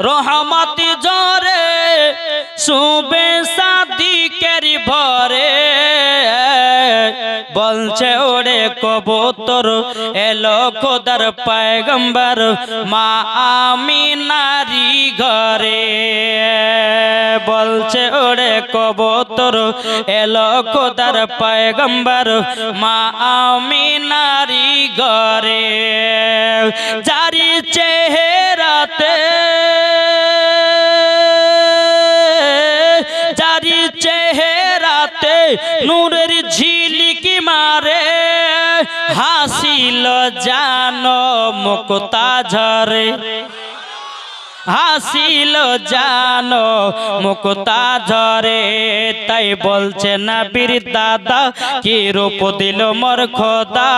রহমত জরে শুবে সাদিকের ভরে। বলছে, ওরে কবুতর, এলো খোদার পায়গম্বর, মা আমি নারী ঘরে। বলছে, ওরে কবুতর, এলো খোদার পায়গম্বর, মা আমি নারী ঘরে। জারি চেহারাতে চেহারাতে নূরের ঝিলিকি মারে হাসিল জানো মুক্তা ঝরে। হাসিল জানো, মুক্তা ঝরে, তাই বলছে না বীর দাদা, কি রূপ দিল মোর খোদা?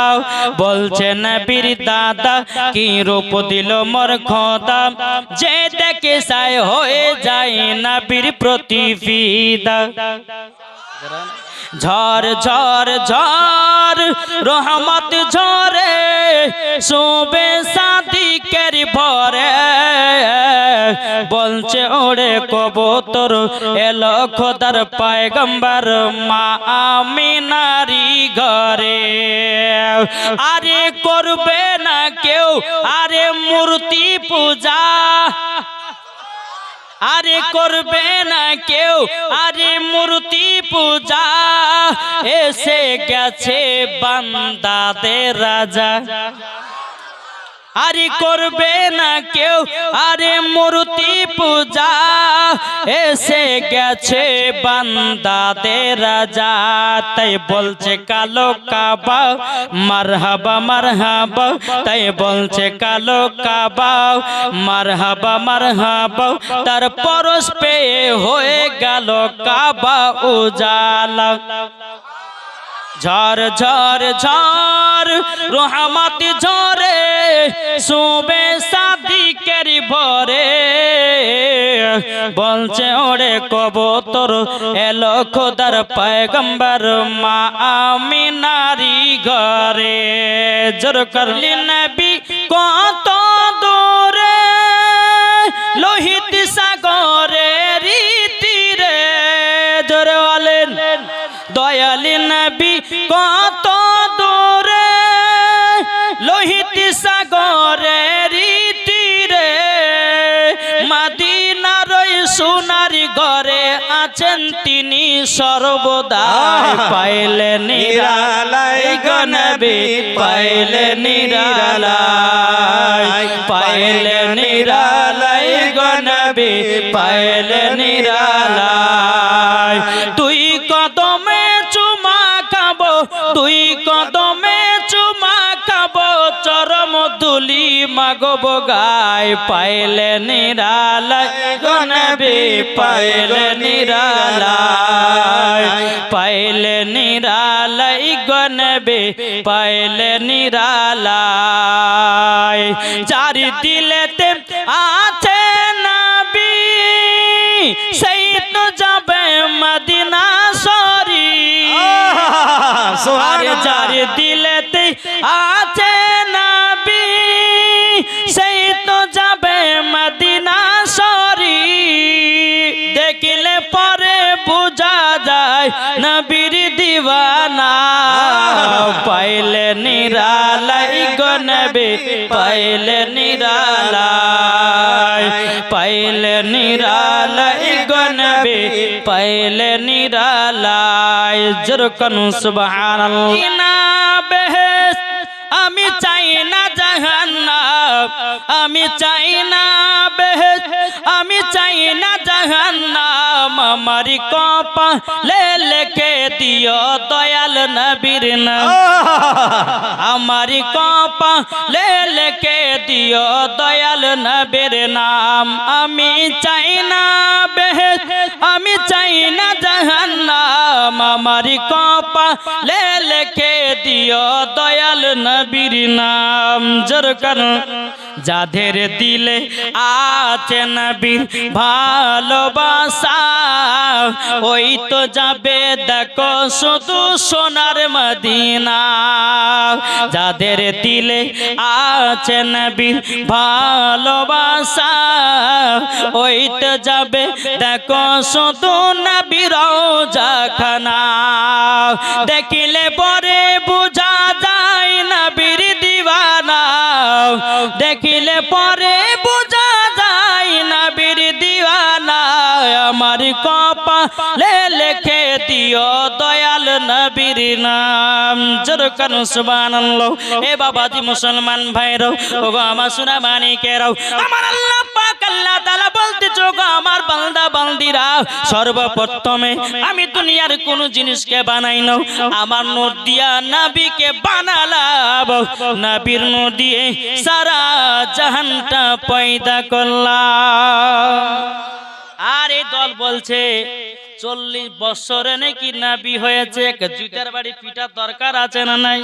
বলছে না বীর দাদা, কি রূপ দিল মোর খোদা? যে দেখে সাই হয়ে যায় না বীর প্রতিফিদা ঝড় ঝড় ঝড় রহমত ঝরে, শোবে সাদিকের ভরে। বলছে, ওরে কবুতর এলো খোদার পায়গম্বর, মা আমি নারী ঘরে। আরে করবে না কেউ, আরে মূর্তি পূজা। আরে করবে না কেউ, আরে মূর্তি পূজা। এসে গেছে বান্দাদের রাজা। আরে করবে না কেউ, আরে মূর্তি পূজা, এসে গেছে বান্দাদের রাজা। তাই বলছে কালো কাবা, মারহাবা মারহাবা। তাই বলছে কালো কাবা, মারহাবা মারহাবা। তার পরশ পেয়ে হয়ে গেল কাবা উজালা। ঝড় ঝড় ঝড়, রহমত ঝরে শুবে সাদিকের ভরে। বলছে, ওরে কবুতর, এলো খোদার পায়গম্বর, মা আমি নারী ঘরে। জোর করলি নবী, কত কত দূরে লোহিত সাগরে রীতি রে। মাদিনার সোনার ঘরে আছেন তিনি সর্বদা। পাইলে নিরালাই গনবী পাইলে নিরালাই। পাইলে নিরালাই গনবী পাইলে নিরালাই। মাগব গায় পাইলে নিরালাই গনবী পাইলে নিরালাই। পাইলে নিরালাই গনবে পাইলে নিরালাই। চারি দিলেতে আছে নবী সেই তো যাবে মদিনা সরি আরে চারি দিলেতে আছে নবীর দিওয়ানা পাইলে নিরালাই গনবে পাইলে নিরালাই পাইলে নিরালাই গনবে পাইলে নিরালাই। জরকন সুবহানাল্লাহ। বেহেস আমি চাই না জাহান্নাম, আমি চাই না বেহেস আমি চাই না জাহান্নাম। আমার কপা লে লেকে দিও দয়াল নবীর নাম। আমার কপা লে লেকে দিও দয়াল নবীর নাম। আমি চাই না বেহেস, আমি চাই না জাহান্নাম। আমার কপা লে লেকে দিও দয়াল নবীর নাম। জোর কর। যাদের দিলে আছে নবীর ভালোবাসা, ওই তো যাবে, দেখো শুধু সোনার মদিনা। যাদের দিলে আছে নবীর ভালোবাসা, ওই তো যাবে, দেখো শুধু নবীর খানা দেখিলে পরে বুঝা আমার কপালে লেখে দিও দয়াল নবীর নাম। জরকান সুবহানাল্লাহ। এ বাবাজি মুসলমান ভাইরাও ওগো আমার সোনা মানিকেরাও আমার আল্লাহ পাক আল্লাহ তাআলা বলতেছে, ওগো আমার বান্দা, বান্দিরা, সর্বপ্রথমে আমি দুনিয়ার কোন জিনিসকে বানাই নাও। আমার নূর দিয়া নবীকে বানালাম। নবীর নূর সারা জাহানটা পয়দা করলাম। আর এই দল বলছে চল্লিশ বছরে নাকি নাবি হয়েছে জুতার বাড়ি পিটার দরকার আছে না নাই?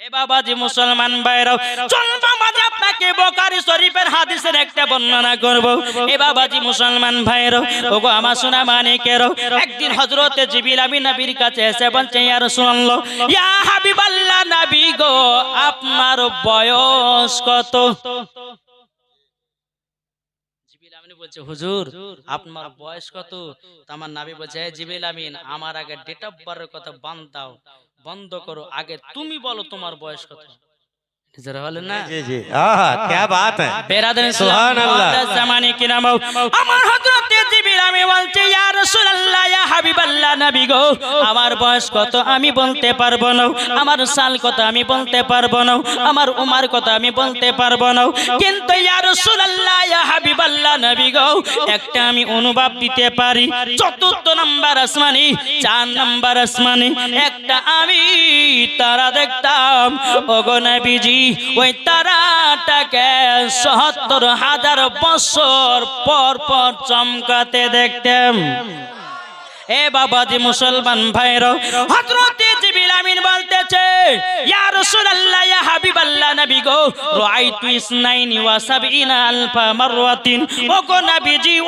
এ বাবাজি মুসলমান ভাইরাও চল বাবাজি আপনাকে বোকারি শরীফের হাদিসের একটা বর্ণনা করব। এ বাবাজি মুসলমান ভাইরাও ওগো আমার সোনা মানিকেরও একদিন হযরতে জিবিল আমি নবীর কাছে এসে বলছে ইয়া রাসূলুল্লাহ ইয়া হাবিবাল্লাহ নবী গো আপনার বয়স কত? বলছে হুজুর আপনার বয়স কত? আমার নাবি বলছে হ্যাঁ জিবিল আমিন আমার আগে ডেট অফ বারের কথা বান দাও বন্ধ করো। আগে তুমি বলো তোমার বয়স কত। বেড়া দেন আমার হজরতে আমি বলছি আমার বয়স কত আমি বলতে পারব না। আমার সাল কত আমি বলতে পারব না। আমার উমার কত আমি বলতে পারব না। কিন্তু একটা আমি অনুভব দিতে পারি। চতুর্থ নাম্বার আসমানি, চার নাম্বার আসমানি, একটা আমি তারা দেখতাম। ওগো নবীজি, ওই তারাটাকে সত্তর হাজার বছর পর পর চমকাতে দেখতাম। এ বাবাজি মুসলমান ভাইরো, হযরতে বলতেছে হাবিবাল্লাহ আলফা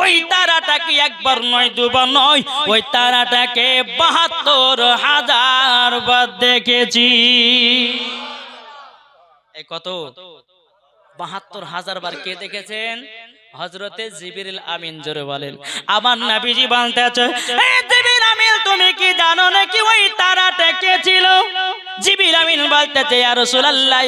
ওই তারাটাকে একবার নয়, দুবার নয়? ওই তারাটাকে 72 কত? বাহাত্তর হাজার বার কে দেখেছেন? হজরতে জিবিরিল আমিন জোরে বলেন আমার নাবিজি বলতে আছে জিবির আমিন তুমি কি জানো নাকি ওই তারাটা কে ছিল বলতেছে, ইয়া রাসূলুল্লাহ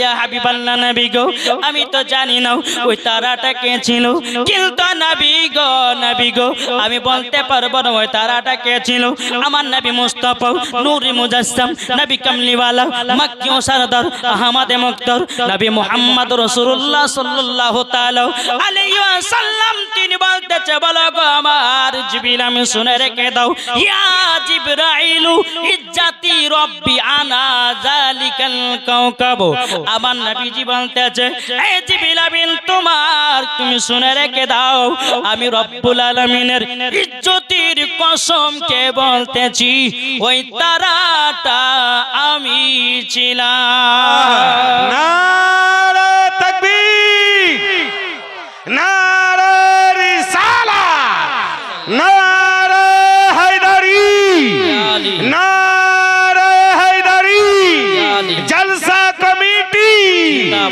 নবী গো, আমি তো জানি না ওই তারাটা কে ছিল। কিন্তু নবী গো নবী গো, আমি বলতে পারব না ওই তারাটা কে ছিল। আমার নবী মুস্তাফা, নূরি মুজাসসাম, নবী কামলিওয়ালা, মক্কি ও সরদার, আহমদ মুক্তর, নবী মুহাম্মদ রাসূলুল্লাহ সাল্লাল্লাহু তাআলা আলাইহি ওয়াসাল্লাম জিন বলতেছে, বলো গো আমার জিবিল আমি শুনে রেখে দাও। ইয়া জিবরাইলু ইজ্জাতি রব্বি আনা জালিকাল কাওকাব। আমার নবীজি বলতেছে এই জিবিল আমিন, তোমার তুমি শুনে রেখে দাও। আমি রব্বুল আলামিনের ইজ্জতির কসম কে বলতেছি, ওই তারাটা আমি ছিলাম। না তাকবীর না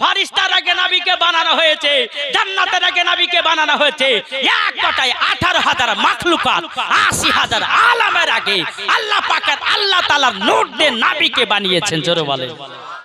ফারিস্তার আগে নাবিকে বানানো হয়েছে, জান্নাতের আগে নাবিকে বানানো হয়েছে। এক কটায় আঠারো হাজার মাখলুকাত, আশি হাজার আলামের আগে আল্লাহ পাকের আল্লাহ তালার নোট দিয়ে নাবিকে বানিয়েছেন, জোরে বলে